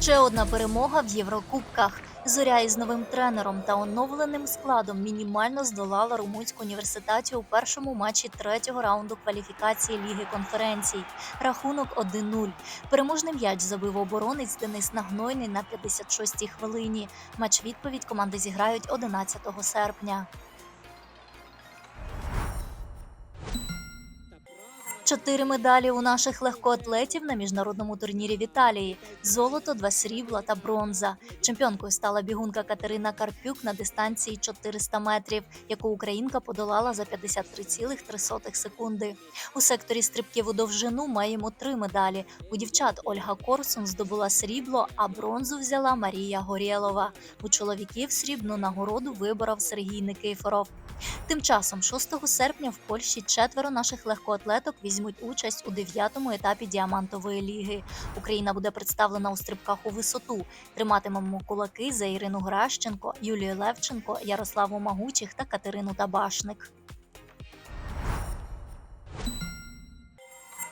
Ще одна перемога в Єврокубках. Зоря із новим тренером та оновленим складом мінімально здолала румунську університаті у першому матчі третього раунду кваліфікації Ліги конференцій. Рахунок 1-0. Переможний м'яч забив оборонець Денис Нагнойний на 56-й хвилині. Матч відповідь команди зіграють 11 серпня. Чотири медалі у наших легкоатлетів на міжнародному турнірі в Італії: золото, два срібла та бронза. Чемпіонкою стала бігунка Катерина Карпюк на дистанції 400 метрів, яку українка подолала за 53,3 секунди. У секторі стрибків у довжину маємо три медалі. У дівчат Ольга Корсун здобула срібло, а бронзу взяла Марія Горєлова. У чоловіків срібну нагороду виборов Сергій Никифоров. Тим часом, 6 серпня в Польщі четверо наших легкоатлеток візьмуть участь у дев'ятому етапі діамантової ліги. Україна буде представлена у стрибках у висоту. Триматимемо кулаки за Ірину Гращенко, Юлію Левченко, Ярославу Магучих та Катерину Табашник.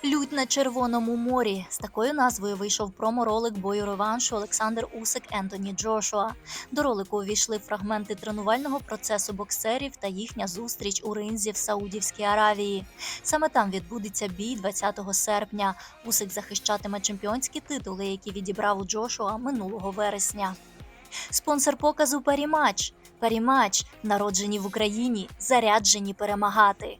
Лють на Червоному морі з такою назвою вийшов промо-ролик бою реваншу Олександр Усик Ентоні Джошуа. До ролику увійшли фрагменти тренувального процесу боксерів та їхня зустріч у ринзі в Саудівській Аравії. Саме там відбудеться бій 20 серпня. Усик захищатиме чемпіонські титули, які відібрав у Джошуа минулого вересня. Спонсор показу Парімач. Парімач, народжені в Україні, заряджені перемагати.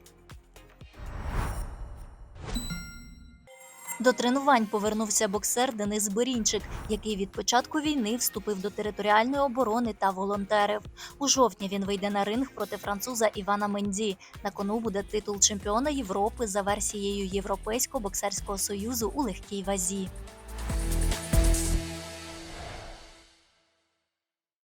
До тренувань повернувся боксер Денис Берінчик, який від початку війни вступив до територіальної оборони та волонтерів. У жовтні він вийде на ринг проти француза Івана Менді. На кону буде титул чемпіона Європи за версією Європейського боксерського союзу у легкій вазі.